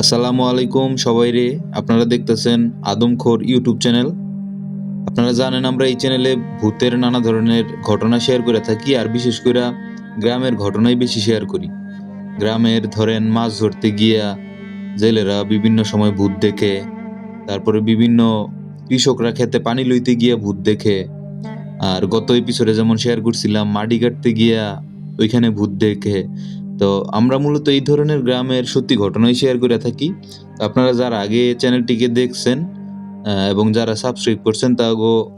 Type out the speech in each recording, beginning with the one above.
আসসালামু আলাইকুম সবাই রে। আপনারা দেখতেছেন আদমখোর ইউটিউব চ্যানেল। আপনারা জানেন আমরা এই চ্যানেলে ভূতের নানা ধরনের ঘটনা শেয়ার করে থাকি, আর বিশেষ করে গ্রামের ঘটনাই বেশি শেয়ার করি। গ্রামের ধরেন মাছ ধরতে গিয়া জেলেরা বিভিন্ন সময় ভূত দেখে, তারপরে বিভিন্ন কৃষকরা খেতে পানি লইতে গিয়া ভূত দেখে আর গত এপিসোডে যেমন শেয়ার করছিলাম, মাটি কাটতে গিয়া ওইখানে ভূত দেখে, তো আমরা মূলত এই ধরনের গ্রামের সত্যি ঘটনাই শেয়ার করে থাকি। আপনারা যারা আগে চ্যানেলটিকে দেখছেন এবং যারা সাবস্ক্রাইব করছেন, তাগো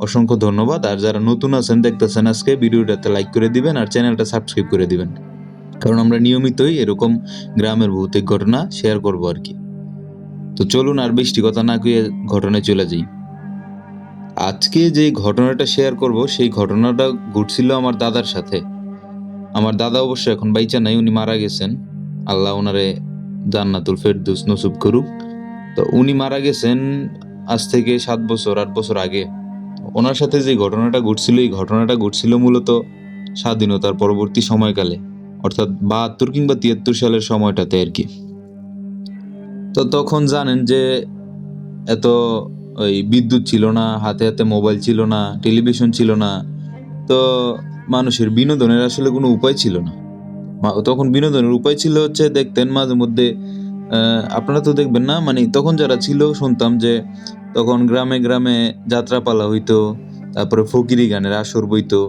অসংখ্য ধন্যবাদ। আর যারা নতুন আছেন, দেখতেছেন আজকে, ভিডিওটাতে লাইক করে দিবেন আর চ্যানেলটা সাবস্ক্রাইব করে দিবেন। কারণ আমরা নিয়মিতই এরকম গ্রামের ভৌতিক ঘটনা শেয়ার করব আর কি। তো চলুন আর বৃষ্টি কথা না কয়ে ঘটনায় চলে যাই। আজকে যে ঘটনাটা শেয়ার করব, সেই ঘটনাটা ঘটছিল আমার দাদার সাথে। আমার দাদা অবশ্য এখন বাইচা নাই, উনি মারা গেছেন। আল্লাহ ওনারে জান্নাতুল ফেরদৌস নসুব করুক। তো উনি মারা গেছেন আজ থেকে সাত বছর, আট বছর আগে। ওনার সাথে যে ঘটনাটা ঘটছিল এই ঘটনাটা ঘটছিল মূলত স্বাধীনতার পরবর্তী সময়কালে, অর্থাৎ বাহাত্তর কিংবা তিয়াত্তর সালের সময়টাতে আর কি। তো তখন জানেন যে এত ওই বিদ্যুৎ ছিল না, হাতে হাতে মোবাইল ছিল না, টেলিভিশন ছিল না, তো মানুষের বিনোদনের আসলে কোনো উপায় ছিল না। তখন বিনোদনের উপায় ছিল হচ্ছে দেখতেন মাঝে মধ্যে আপনারা তো দেখবেন না মানে তখন যারা ছিল শুনতাম যে তখন গ্রামে গ্রামে যাত্রাপালা হইতো, তারপরে ফকিরি গানের আসর বইতো।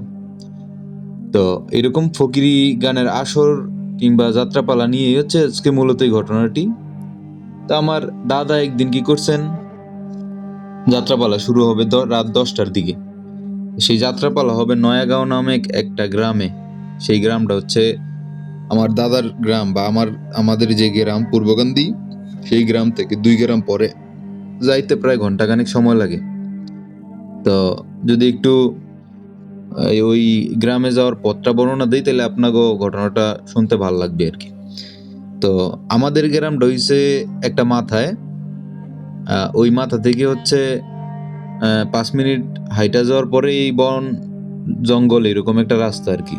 তো এরকম ফকিরি গানের আসর কিংবা যাত্রাপালা নিয়ে হচ্ছে আজকে মূলত এই ঘটনাটি। তো আমার দাদা একদিন কি করছেন যাত্রাপালা শুরু হবে রাত দশটার দিকে। সেই যাত্রাপালা হবে নয়াগাঁও নামে একটা গ্রামে। সেই গ্রামটা হচ্ছে আমার দাদার গ্রাম বা আমার, আমাদের যে গ্রাম পূর্বগান্ধী, সেই গ্রাম থেকে দুই গ্রাম পরে যাইতে প্রায় ঘন্টাখানেক সময় লাগে। তো যদি একটু ওই গ্রামে যাওয়ার পথটা বর্ণনা দিই, তাহলে আপনাকে ঘটনাটা শুনতে ভালো লাগবে আর কি। তো আমাদের গ্রামটা হইছে একটা মাথায় ওই মাথা থেকে হচ্ছে পাঁচ মিনিট হাইটা যাওয়ার পরে এই বন জঙ্গল এরকম একটা রাস্তা আর কি।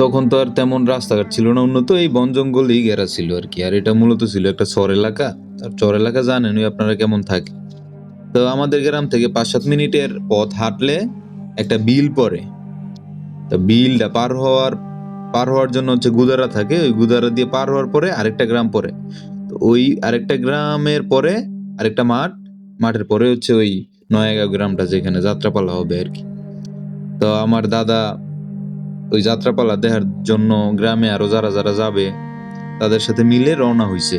তখন তো আর তেমন রাস্তাঘাট ছিল না উন্নত এই বন জঙ্গলেই ঘেরা ছিল আর কি। আর এটা মূলত ছিল একটা চর এলাকা। আর চর এলাকা জানেন ওই আপনারা কেমন থাকে। তো আমাদের গ্রাম থেকে পাঁচ সাত মিনিটের পথ হাঁটলে একটা বিল পড়ে। তো বিলটা পার হওয়ার পার হওয়ার জন্য হচ্ছে গুদারা থাকে ওই গুদারা দিয়ে পার হওয়ার পরে আরেকটা গ্রাম পড়ে। ওই আরেকটা গ্রামের পরে আরেকটা মাঠ, মাঠের পরে হচ্ছে ওই নয়াগাঁও গ্রামটা যেখানে যাত্রাপালা হবে আর কি। তো আমার দাদা ওই যাত্রাপালা দেখার জন্য গ্রামে আরও যারা যারা যাবে, তাদের সাথে মিলে রওনা হইছে।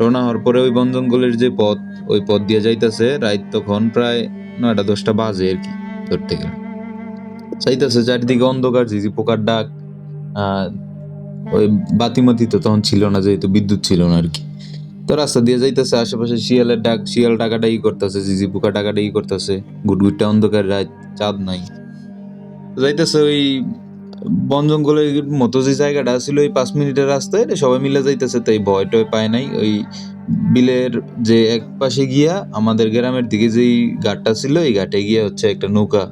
রওনা হওয়ার পরে ওই বন জঙ্গলের যে পথ, ওই পথ দিয়ে যাইতাছে রাত তখন প্রায় নয়টা দশটা বাজে আর কি, ধরতে গেলে। চাইতেছে চারিদিকে অন্ধকার, ঝিঝি পোকার ডাক ওই বাতিমাতি তো তখন ছিল না, যেহেতু বিদ্যুৎ ছিল না আর কি। তো রাস্তা দিয়ে যাইতেছে, আশেপাশে শিয়ালের ডাক, শিয়াল ডাকাডাকি করতেছে ঝিঝি পোকা ডাকাডাকি করতেছে, গুটগুটটা অন্ধকার চাঁদ নাই। যাইতেছে ওই বন জঙ্গলের মতো যে জায়গাটা ছিল ওই পাঁচ মিনিটের রাস্তায় সবাই মিলে যাইতেছে, তাই ভয় টয় পায় নাই। ওই বিলের যে এক পাশে গিয়া আমাদের গ্রামের দিকে যেই ঘাটটা ছিল, এই ঘাটে গিয়া হচ্ছে একটা নৌকা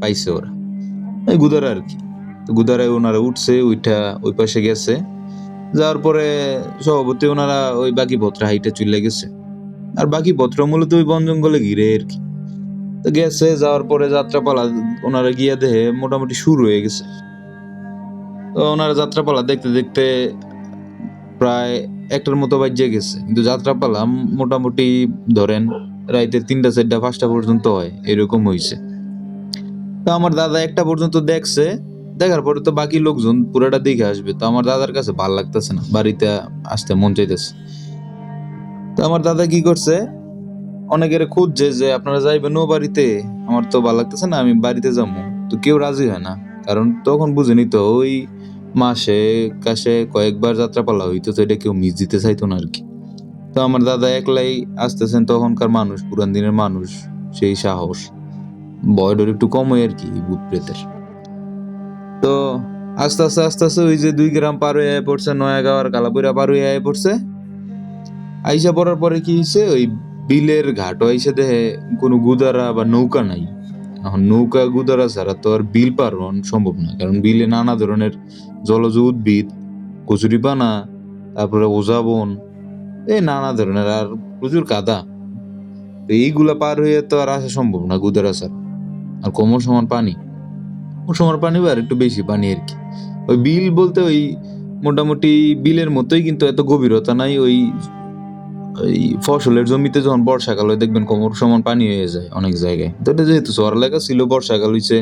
পাইছে ওরা। গুদারা আর কি। গুদারায় ওনারা উঠছে ওইটা ওই পাশে গেছে। যাওয়ার পরে সভাপতি ওনারা ওই বাকি পত্র হাইটে চলে গেছে। আর বাকি পত্র মূলত ওই বন জঙ্গলে ঘিরে আর কি। তো গেছে, যাওয়ার পরে যাত্রাপালা ওনারা গিয়া দেখে মোটামুটি শুরু হয়ে গেছে। তো ওনারা যাত্রাপালা দেখতে দেখতে প্রায় একটার মতো বাজ্যে গেছে। কিন্তু যাত্রাপালা মোটামুটি ধরেন রাইতের তিনটা, চারটা, পাঁচটা পর্যন্ত হয়, এরকম হয়েছে তো আমার দাদা একটা পর্যন্ত দেখছে দেখার পরে তো বাকি লোকজন পুরাটা দেখে আসবে। তো আমার দাদার কাছে ভালো লাগতেছে না, বাড়িতে আসতে মন চাইতেছে। তো আমার দাদা কি করছে, অনেকের খুঁজছে যে আপনারা যাইবেন ও বাড়িতে আমার তো ভালো লাগতেছে না, আমি বাড়িতে যাব। তো কেউ রাজি হয় না, কারণ তখন বুঝেনি তো ওই মাসে, কাছে কয়েকবার যাত্রাপালা হইতো, তো এটা কেউ মিস দিতে চাইতো না আর কি। তো আমার দাদা একলাই আসতেছেন, তখনকার মানুষ, পুরান দিনের মানুষ, সেই সাহস। বয়ডর একটু কম হয় আর কি ভূত প্রেতের। তো আস্তে আস্তে আস্তে আস্তে ওই যে দুই গ্রাম পার হয়ে পড়ছে নয়াগাঁও আর কালাপুরা পার হয়ে পড়ছে। আইসা পড়ার পরে কি হয়েছে ওই বিলের ঘাট হয়েছে দেহে কোনো গুদারা বা নৌকা নাই। এখন নৌকা গুদারা ছাড়া তো আর বিল পার সম্ভব না, কারণ বিলে নানা ধরনের জলজ উদ্ভিদ কচুরিপানা তারপরে ওজাবন এই নানা ধরনের আর প্রচুর কাদা। তো এইগুলা পার হয়ে তো আর আসা সম্ভব না গুদারা ছাড়া, আর কোমর সমান পানি। সমান পানি বা আর একটু বেশি পানি আর কি। ওই বিল বলতে ওই মোটামুটি বিলের মতোই কিন্তু এত গভীরতা নাই, ওই ওই ফসলের জমিতে যখন বর্ষাকাল হয় দেখবেন কোমর সমান পানি হয়ে যায় অনেক জায়গায়। তো এটা যেহেতু চর এলাকা ছিল, বর্ষাকাল হইছে,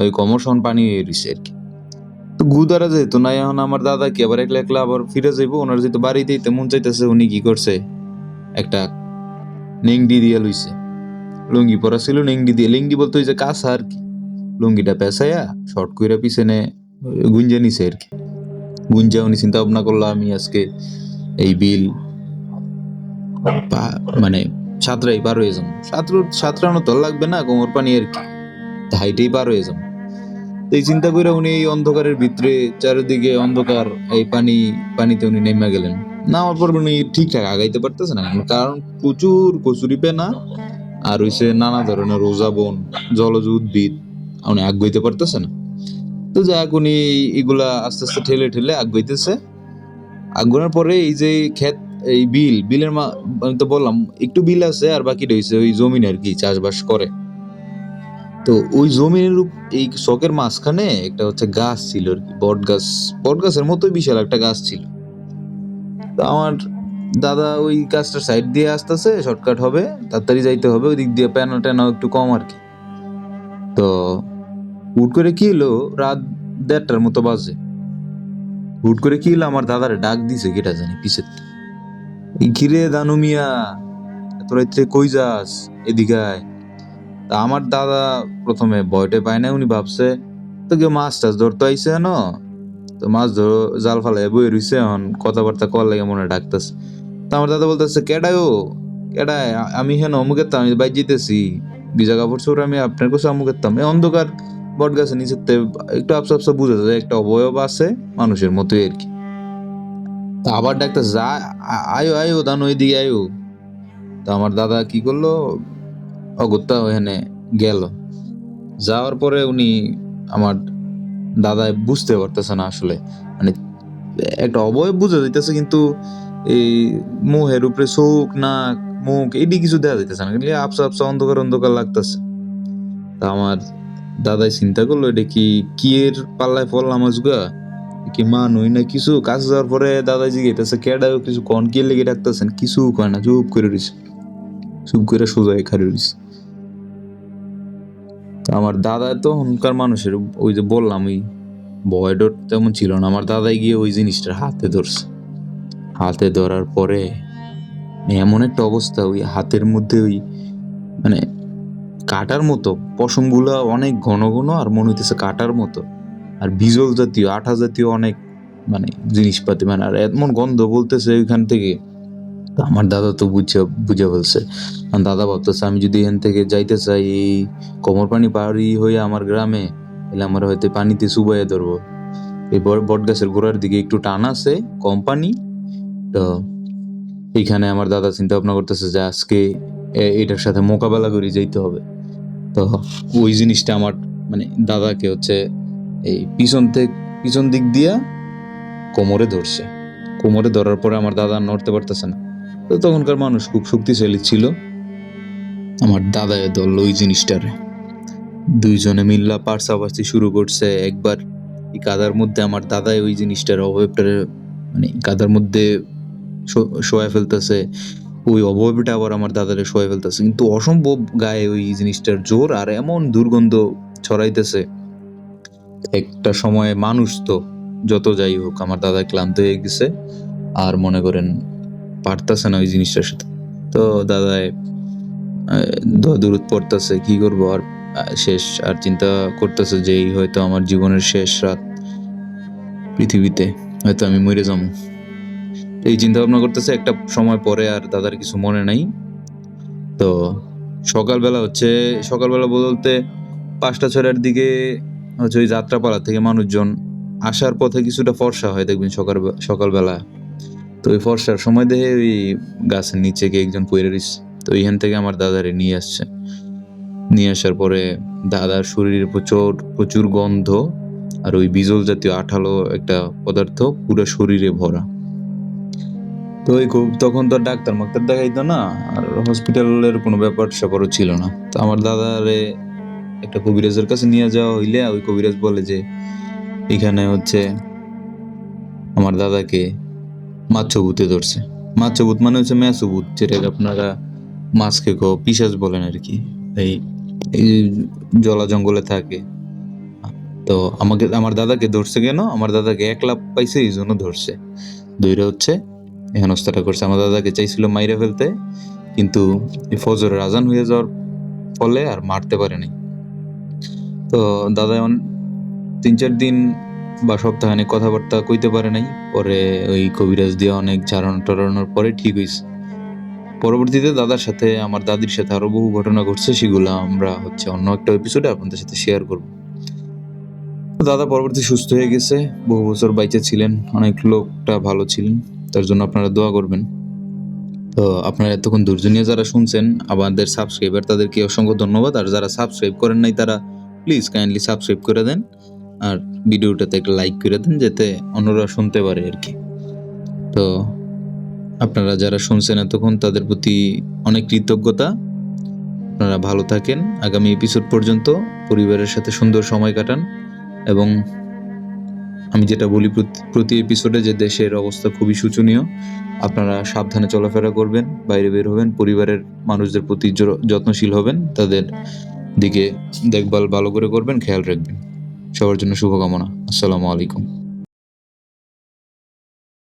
ওই কোমর সমান পানি হয়ে রয়েছে আর কি। তো গুদারা যেহেতু নাই, এখন আমার দাদা কি আবার একলা একলা আবার ফিরে যাইবো? ওনার যেহেতু বাড়িতেই মন চাইতেছে, উনি কি করছে? একটা নেংডি দিয়ে লইছে। লুঙ্গি পরা ছিল, নেংডি দিয়ে, লেংডি বলতে ওই যে আর কি। লুঙ্গিটা পেঁচাইয়া শর্ট কইরা পিছনে গুঞ্জা নিছে আর কি। গুঞ্জা উনি চিন্তা ভাবনা করল, আমি আজকে এই বিল মানে সাঁতরাই পার হয়ে যাব সাঁতর, সাঁতরানো তো লাগবে না, কোমর পানি আর কি। হাইটেই পার হয়ে যাব এই চিন্তা করে উনি এই অন্ধকারের ভিতরে চারিদিকে অন্ধকার, এই পানি, পানিতে উনি নেমে গেলেন। নামার পর উনি ঠিকঠাক আগাইতে পারতেছে না, কারণ প্রচুর কচুরি পেনা আর হইছে নানা ধরনের রোজা বন, জলজ উদ্ভিদ। উনি আগাইতে পারতেছে না। তো যাই যাক, উনি এগুলা আস্তে আস্তে ঠেলে ঠেলে আগাইতেছে আগানোর পরে এই যে ক্ষেত, এই বিল, বিলের মা আমি তো বললাম, একটু বিল আছে আর বাকি রয়েছে ওই জমিন আর কি, চাষবাস করে। তো ওই জমিনের এই শখের মাঝখানে একটা হচ্ছে গাছ ছিল আর কি, বট গাছ, বট গাছের মতোই বিশাল একটা গাছ ছিল। তো আমার দাদা ওই গাছটার সাইড দিয়ে আসতেছে শর্টকাট হবে, তাড়াতাড়ি যাইতে হবে ওই দিক দিয়ে প্যানা ট্যানাও একটু কম আর কি। তো হুট করে কি এলো রাত দেড়টার মতো বাজে। হুট করে কি এলো আমার দাদারে ডাক দিছে, কেটা জানি, পিছের। ঘিরে, দানু মিয়া এত রাত্রে কই যাস? এদিকে তা আমার দাদা প্রথমে ভয়টে পায় না উনি ভাবছে তো কেউ মাছ টাছ ধরতে আইসে ন তো মাছ ধরো, জাল ফালাই বই রইছে এখন, কথাবার্তা কল লাগে মনে ডাকতেছে। তা আমার দাদা বলতেছে কেডায় ও? কেডায় আমি হেন অমুকের আমি বাইর যেতেছি ভিজা কাপড় চোর আমি আপনার কাছে অমুকের এই অন্ধকার। বট গাছে নিচের থেকে একটু আপসা আপসা বুঝা যায়, একটা অবয়ব আছে মানুষের মতোই আর কি। তা আবার ডাক্তার যা আয়ো আয়ো, দানো এদিকে আয়ো। তা আমার দাদা কি করল? অগত্যা ওখানে গেল। যাওয়ার পরে উনি আমার দাদা বুঝতে পারতেছে না আসলে। মানে একটা অবয়ব বুঝা যাইতেছে কিন্তু এই মুহের উপরে চোখ, নাক, মুখ এটি কিছু দেওয়া যাইতেছে না। আপসা আপসা অন্ধকার অন্ধকার লাগতেছে। তা আমার দাদাই চিন্তা করল, এটা কি কি এর পাল্লায় পড়লাম আজগা? কি মা নই না কিছু? কাছে যাওয়ার পরে দাদাই জিজ্ঞেস কেডাও কিছু? কন কে লেগে রাখতেছেন কিছু কয় না, চুপ করে রয়েছে চুপ করে সোজা খাড়ি রয়েছে আমার দাদা তো হনকার মানুষের, ওই যে বললাম, ওই ভয় ডর তেমন ছিল না। আমার দাদাই গিয়ে ওই জিনিসটা হাতে ধরছে। হাতে ধরার পরে মানে এমন একটা অবস্থা, ওই হাতের মধ্যে ওই মানে কাটার মতো, পশমগুলো অনেক ঘন ঘন আর মনে হইতেছে কাটার মতো। আর বিজল জাতীয়, আঠা জাতীয় অনেক মানে জিনিসপাতি মানে আর এমন গন্ধ বলতেছে ওইখান থেকে। আমার দাদা তো বুঝে বুঝে বলছে দাদা ভাবতেছে, আমি যদি এখান থেকে যাইতে চাই, এই কোমর পানি পাড়ি হয়ে আমার গ্রামে, তাহলে আমার হয়তো পানিতে চুবাইয়া ধরবো। এই বট গাছের গোড়ার দিকে একটু টান আছে, কম পানি। তো এইখানে আমার দাদা চিন্তা ভাবনা করতেছে যে আজকে এটার সাথে মোকাবেলা করে যাইতে হবে। তো ওই জিনিসটা আমার মানে দাদাকে হচ্ছে এই পিছন থেকে, পিছন দিক দিয়া কোমরে ধরছে। কোমরে ধরার পরে আমার দাদা নড়তে পারতেছে না। তো তখনকার মানুষ খুব শক্তিশালী ছিল। আমার দাদায় ধরলো ওই জিনিসটারে। দুইজনে মিল্লা পার্সাপার্সি শুরু করছে। একবার এই কাদার মধ্যে আমার দাদাই ওই জিনিসটার অবয়বটারে মানে কাদার মধ্যে শোয়া ফেলতেছে। ওই অবয়বটা আবার আমার দাদারে শোয়া ফেলতেছে। কিন্তু অসম্ভব গায়ে ওই জিনিসটার জোর আর এমন দুর্গন্ধ ছড়াইতেছে। একটা সময়ে মানুষ তো যত যাই হোক, আমার দাদা ক্লান্ত হয়ে গেছে আর মনে করেন পারতেছে না ওই জিনিসটার সাথে। তো দাদায় দোয়া দূরত পড়তেছে, কি করব আর শেষ আর চিন্তা করতেছে যে এই হয়তো আমার জীবনের শেষ রাত পৃথিবীতে, হয়তো আমি মরে যাব। এই চিন্তা ভাবনা করতেছে, একটা সময় পরে আর দাদার কিছু মনে নাই। তো সকালবেলা হচ্ছে, সকালবেলা বলতে পাঁচটা ছটার দিকে হচ্ছে ওই যাত্রাপালা থেকে মানুষজন আসার পথে কিছুটা ফর্সা হয়, দেখবেন সকাল, সকালবেলা। তো ওই ফর্সার সময় দেখে ওই গাছের নিচে গিয়ে একজন রইছে। তো এইখান থেকে আমার দাদারে নিয়ে আসছে। নিয়ে আসার পরে দাদার শরীরে প্রচুর প্রচুর গন্ধ আর ওই বিজল জাতীয় আঠালো একটা পদার্থ পুরো শরীরে ভরা। তো ওই খুব তখন তো ডাক্তার মাক্তার দেখাইতো না, আর হসপিটালের কোনো ব্যাপার স্যাপারও ছিল না। তো আমার দাদারে একটা কবিরাজের কাছে নিয়ে যাওয়া হইলে ওই কবিরাজ বলে যে, এখানে হচ্ছে আমার দাদাকে মাছভূতে ধরছে। মাছভূত মানে হচ্ছে ম্যাচভূত যেটা আপনারা মাছ খেকো পিসাজ বলেন আর কি। এই এই জলা জঙ্গলে থাকে। তো আমাকে আমার দাদাকে ধরছে কেন? আমার দাদাকে এক লাভ পাইছে, এই জন্য ধরছে। দইরা হচ্ছে হেনস্থাটা করছে। আমার দাদাকে চাইছিল মাইরে ফেলতে, কিন্তু ফজরের আজান হয়ে যাওয়ার ফলে আর মারতে পারে নাই। তো দাদা এমন তিন চার দিন বা সপ্তাহানে কথাবার্তা কইতে পারে নাই। পরে ওই কবিরাজ দিয়ে অনেক ঝাড়ানো টাড়ানোর পরে ঠিক হয়েছে পরবর্তীতে দাদার সাথে, আমার দাদির সাথে আরও বহু ঘটনা ঘটছে, সেগুলো আমরা হচ্ছে অন্য একটা এপিসোডে আপনাদের সাথে শেয়ার করব। দাদা পরবর্তী সুস্থ হয়ে গেছে, বহু বছর বাইচে ছিলেন, অনেক লোকটা ভালো ছিলেন। তার জন্য আপনারা দোয়া করবেন। তো আপনারা এতক্ষণ ধৈর্য যারা শুনছেন, আমাদের সাবস্ক্রাইবার তাদেরকে অসংখ্য ধন্যবাদ। আর যারা সাবস্ক্রাইব করেন নাই, তারা প্লিজ কাইন্ডলি সাবস্ক্রাইব করে দেন। আর ভিডিওটাতে একটা লাইক করে দেন, যাতে অন্যরা শুনতে পারে আর কি। তো আপনারা যারা শুনছেন এতক্ষণ, তাদের প্রতি অনেক কৃতজ্ঞতা। আপনারা ভালো থাকেন। আগামী এপিসোড পর্যন্ত পরিবারের সাথে সুন্দর সময় কাটান এবং আমি যেটা বলি প্রতি- এপিসোডে যে দেশের অবস্থা খুবই শোচনীয়। আপনারা সাবধানে চলাফেরা করবেন, বাইরে বের হবেন, পরিবারের মানুষদের প্রতি যত্নশীল হবেন, তাদের দিকে দেখভাল ভালো করে করবেন, খেয়াল রাখবেন। সবার জন্য শুভকামনা। আসসালামু আলাইকুম।